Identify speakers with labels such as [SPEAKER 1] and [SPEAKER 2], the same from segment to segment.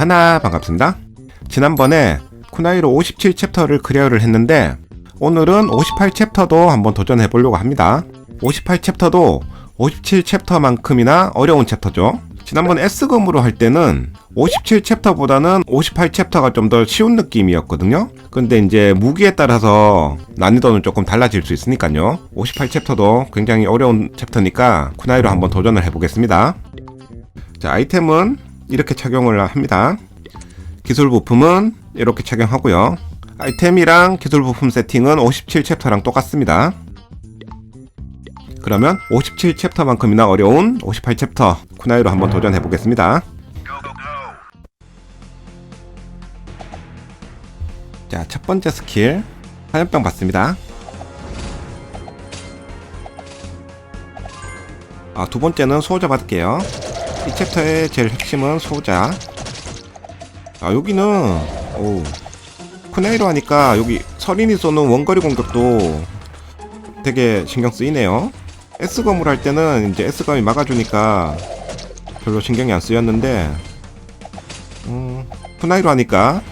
[SPEAKER 1] 타나 반갑습니다. 지난번에 쿠나이로 57챕터를 클리어를 했는데 오늘은 58챕터도 한번 도전해 보려고 합니다. 58챕터도 57챕터만큼이나 어려운 챕터죠. 지난번 S검으로 할 때는 57챕터보다는 58챕터가 좀 더 쉬운 느낌이었거든요. 근데 이제 무기에 따라서 난이도는 조금 달라질 수 있으니까요. 58챕터도 굉장히 어려운 챕터니까 쿠나이로 한번 도전을 해보겠습니다. 자, 아이템은 이렇게 착용을 합니다. 기술 부품은 이렇게 착용하고요. 아이템이랑 기술 부품 세팅은 57 챕터랑 똑같습니다. 그러면 57 챕터만큼이나 어려운 58 챕터 쿠나이로 한번 도전해 보겠습니다. 자, 첫 번째 스킬 화염병 받습니다. 아, 두 번째는 소호자 받을게요. 이 챕터의 제일 핵심은 소호자. 아, 여기는 오 쿠나이로 하니까 여기 서린이 쏘는 원거리 공격도 되게 신경 쓰이네요. S검을 할 때는 이제 S검이 막아주니까 별로 신경이 안 쓰였는데 음, 쿠나이로 하니까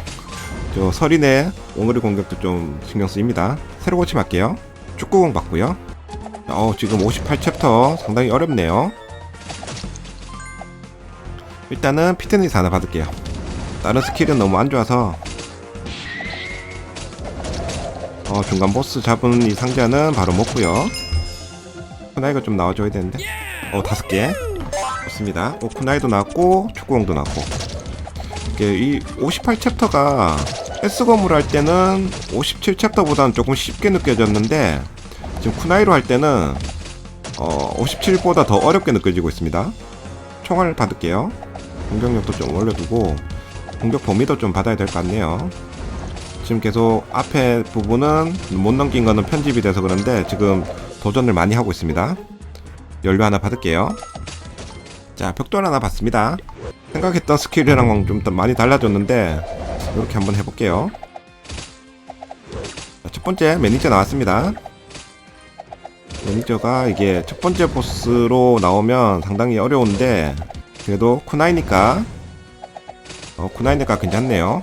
[SPEAKER 1] 저 서린의 원거리 공격도 좀 신경 쓰입니다. 새로 고침할게요. 축구공 받고요. 어, 지금 58챕터 상당히 어렵네요. 일단은 피트니스 하나 받을게요. 다른 스킬은 너무 안 좋아서 어, 중간 보스 잡은 이 상자는 바로 먹고요. 쿠나이가 좀 나와줘야 되는데. 어, 다섯 개. 좋습니다. 어, 쿠나이도 나왔고, 축구공도 나왔고. 이게 이 58챕터가 S검으로 할 때는 57챕터보다는 조금 쉽게 느껴졌는데, 지금 쿠나이로 할 때는 어, 57보다 더 어렵게 느껴지고 있습니다. 총알 받을게요. 공격력도 좀 올려두고, 공격 범위도 좀 받아야 될 것 같네요. 지금 계속 앞에 부분은 못 넘긴 거는 편집이 돼서 그런데 지금 도전을 많이 하고 있습니다. 연료 하나 받을게요. 자, 벽돌 하나 받습니다. 생각했던 스킬이랑 좀 더 많이 달라졌는데 이렇게 한번 해볼게요. 자, 첫 번째 매니저 나왔습니다. 매니저가 이게 첫 번째 보스로 나오면 상당히 어려운데 그래도 쿠나이니까 어, 쿠나이니까 괜찮네요.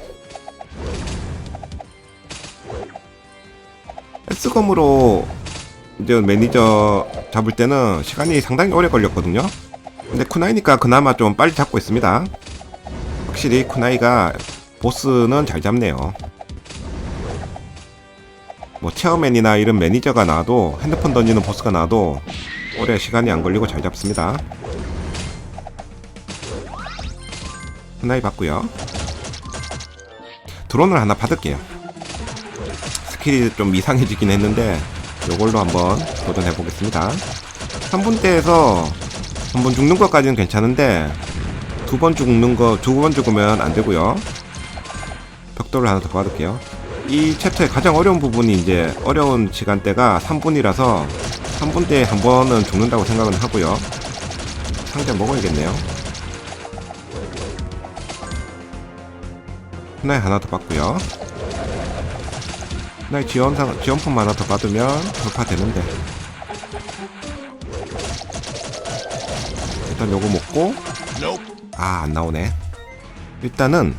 [SPEAKER 1] S검으로 이제 매니저 잡을 때는 시간이 상당히 오래 걸렸거든요. 근데 쿠나이니까 그나마 좀 빨리 잡고 있습니다. 확실히 쿠나이가 보스는 잘 잡네요. 뭐 체어맨이나 이런 매니저가 나와도 핸드폰 던지는 보스가 나와도 오래 시간이 안 걸리고 잘 잡습니다. 쿠나이 받고요. 드론을 하나 받을게요. 스킬이 좀 이상해지긴 했는데 요걸로 한번 도전해 보겠습니다. 3분대에서 한 번 죽는 것까지는 괜찮은데 두 번 죽는 거 두 번 죽으면 안 되고요. 벽돌을 하나 더 받을게요. 이 챕터의 가장 어려운 부분이 이제 어려운 시간대가 3분이라서 3분대에 한 번은 죽는다고 생각은 하고요. 상자 먹어야겠네요. 하나에 하나 더 받고요. 나 지원상 지원품 하나 더 받으면 돌파되는데. 일단 요거 먹고. 아 안 나오네. 일단은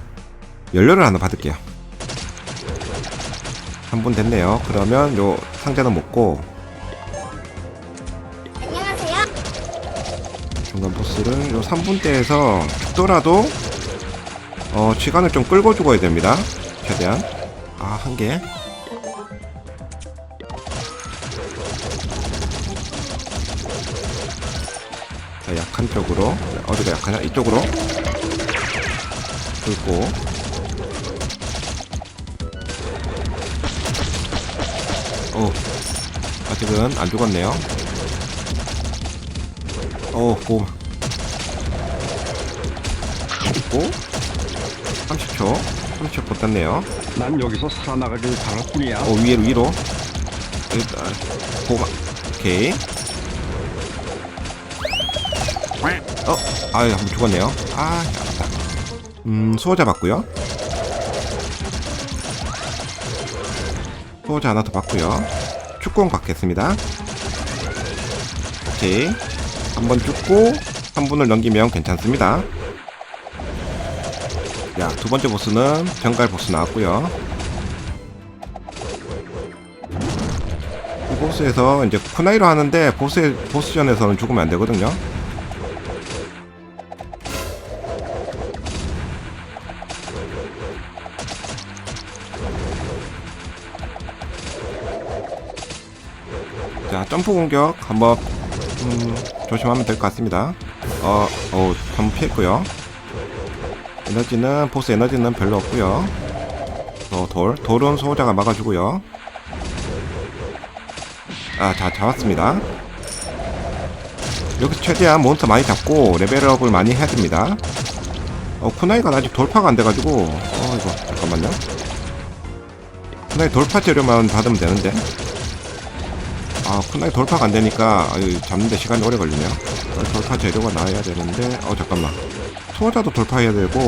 [SPEAKER 1] 연료를 하나 받을게요. 한 분 됐네요. 그러면 요 상자는 먹고.
[SPEAKER 2] 안녕하세요.
[SPEAKER 1] 중간 보스를 요 3분대에서 죽더라도 어 시간을 좀 끌고 죽어야 됩니다. 최대한. 아 한 개. 자, 약한 쪽으로. 어디가 약하냐? 이쪽으로. 긁고. 오 아직은 안 죽었네요. 오 고. 있고 30초. 30초 버텼네요.
[SPEAKER 3] 난 여기서 살아나가길 바랄 뿐이야.
[SPEAKER 1] 어 위로 위로. 일단 고마 오케이. 어 아유 한번 죽었네요. 아 아깝다 음 수호자 받고요. 수호자 하나 더 받고요. 축구공 받겠습니다. 오케이. 한 번 죽고 3분을 넘기면 괜찮습니다 자, 두 번째 보스는 병갈 보스 나왔고요. 이 보스에서 이제 쿠나이로 하는데 보스 보스전에서는 죽으면 안 되거든요. 자, 점프 공격 한번 음, 조심하면 될 것 같습니다. 어, 어, 한번 피했고요. 에너지는 보스 에너지는 별로 없고요. 어, 돌 돌은 소호자가 막아주고요. 아, 자 잡았습니다. 여기서 최대한 몬스터 많이 잡고 레벨업을 많이 해야 됩니다. 어, 쿠나이가 아직 돌파가 안 돼가지고 어 이거 잠깐만요. 쿠나이 돌파 재료만 받으면 되는데. 아, 쿠나이 돌파가 안 되니까 아유, 잡는데 시간이 오래 걸리네요. 어, 돌파 재료가 나와야 되는데, 어 잠깐만. 소호자도 돌파해야 되고,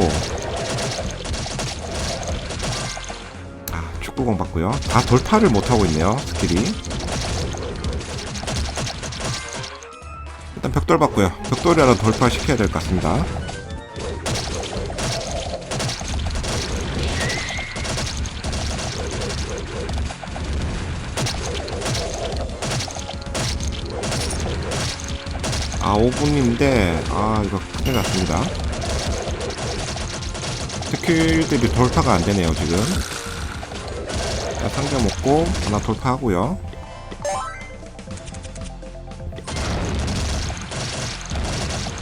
[SPEAKER 1] 아 축구공 받고요. 다 돌파를 못 하고 있네요. 스킬이. 일단 벽돌 받고요. 벽돌이라도 돌파시켜야 될 것 같습니다. 아 5분인데 아 이거 큰일 났습니다 스킬들이 돌파가 안 되네요 지금. 자, 상자 먹고 하나 돌파하고요.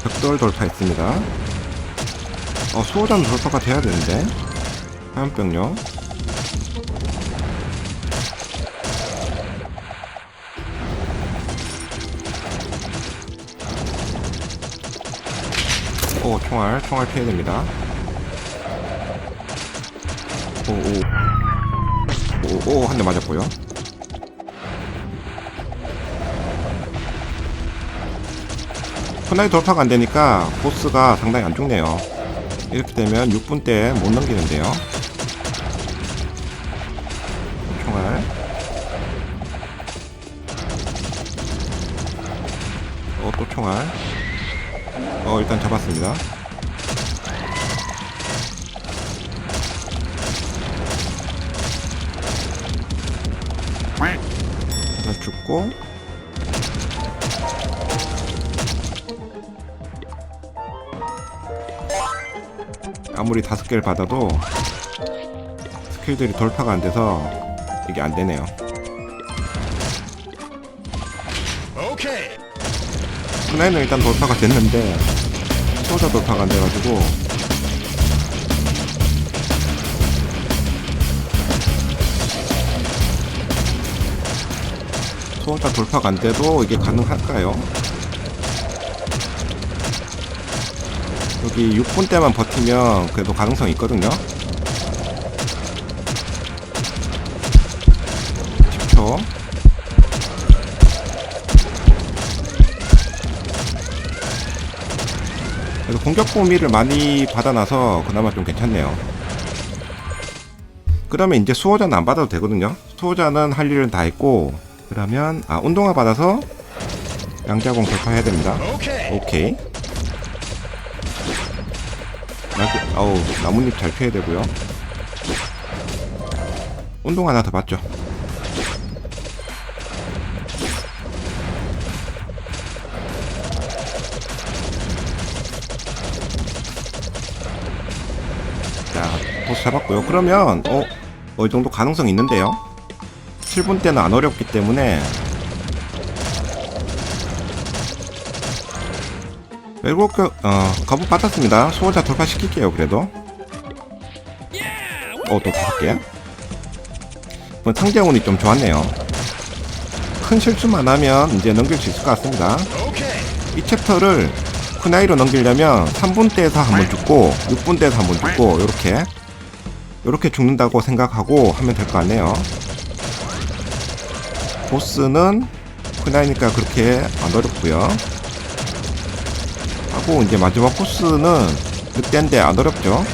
[SPEAKER 1] 벽돌 돌파했습니다. 어 수호자는 돌파가 돼야 되는데. 화염병력. 오 총알 총알 피해야 됩니다 오 오 오 오 한 대 맞았고요. 코나이 돌파가 안 되니까 보스가 상당히 안 죽네요. 이렇게 되면 6분 때 못 넘기는데요. 총알. 어 또 총알. 어 일단 잡았습니다 죽고. 아무리 다섯 개를 받아도 스킬들이 돌파가 안 돼서 이게 안 되네요. 스나이는 일단 돌파가 됐는데 소자 돌파가 안 돼가지고 소자 돌파가 안 돼도 이게 가능할까요? 여기 6분 때만 버티면 그래도 가능성이 있거든요. 10초. 그래서 공격 범위를 많이 받아놔서 그나마 좀 괜찮네요. 그러면 이제 수호자는 안 받아도 되거든요. 수호자는 할 일은 다 했고, 그러면, 아, 운동화 받아서 양자공 돌파해야 됩니다. 오케이. 나, 어우, 나뭇잎 잘 피해야 되고요. 운동 하나 더 받죠. 자, 보스 잡았고요. 그러면 어, 어 이 정도 가능성 있는데요. 7분 때는 안 어렵기 때문에 외국 어 거부 받았습니다. 수호자 돌파시킬게요. 그래도 어 또 다섯 개. 뭐 상대 운이 좀 좋았네요. 큰 실수만 하면 이제 넘길 수 있을 것 같습니다. 이 챕터를 크나이로 넘기려면 3분대에서 한 번 죽고 6분대에서 한 번 죽고 요렇게 요렇게 죽는다고 생각하고 하면 될 것 같네요. 보스는 크나이니까 그렇게 안 어렵고요. 하고 이제 마지막 보스는 늑대인데 안 어렵죠.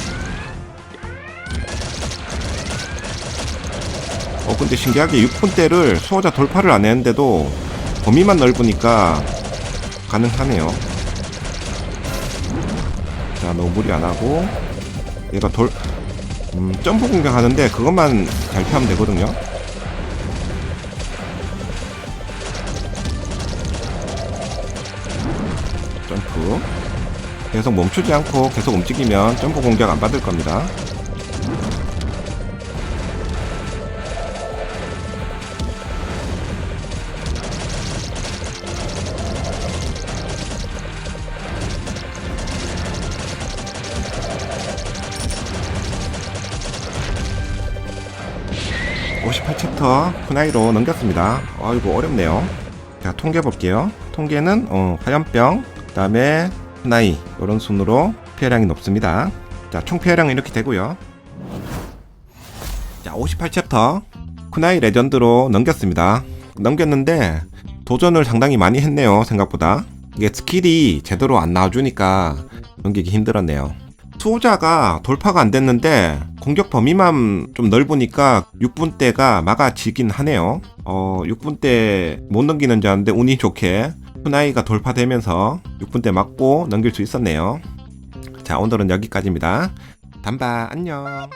[SPEAKER 1] 어 근데 신기하게 6분대를 수호자 돌파를 안 했는데도 범위만 넓으니까 가능하네요. 자 너무 무리 안 하고 얘가 돌 음, 점프 공격하는데 그것만 잘 피하면 되거든요. 점프. 계속 멈추지 않고 계속 움직이면 점프 공격 안 받을 겁니다. (58챕터) 푸나이로 넘겼습니다 아이고 어렵네요 자 통계 볼게요 통계는 어, 화염병 그 다음에 푸나이 이런 순으로 피해량이 높습니다. 자 총 피해량은 이렇게 되고요. 자 58챕터. 쿠나이 레전드로 넘겼습니다. 넘겼는데 도전을 상당히 많이 했네요 생각보다. 이게 스킬이 제대로 안 나와주니까 넘기기 힘들었네요. 수호자가 돌파가 안 됐는데 공격 범위만 좀 넓으니까 6분 대가 막아지긴 하네요. 어, 6분 대 못 넘기는 줄 알았는데 운이 좋게 후나이가 돌파되면서 6분 대 맞고 넘길 수 있었네요. 자, 오늘은 여기까지입니다. 단바 안녕.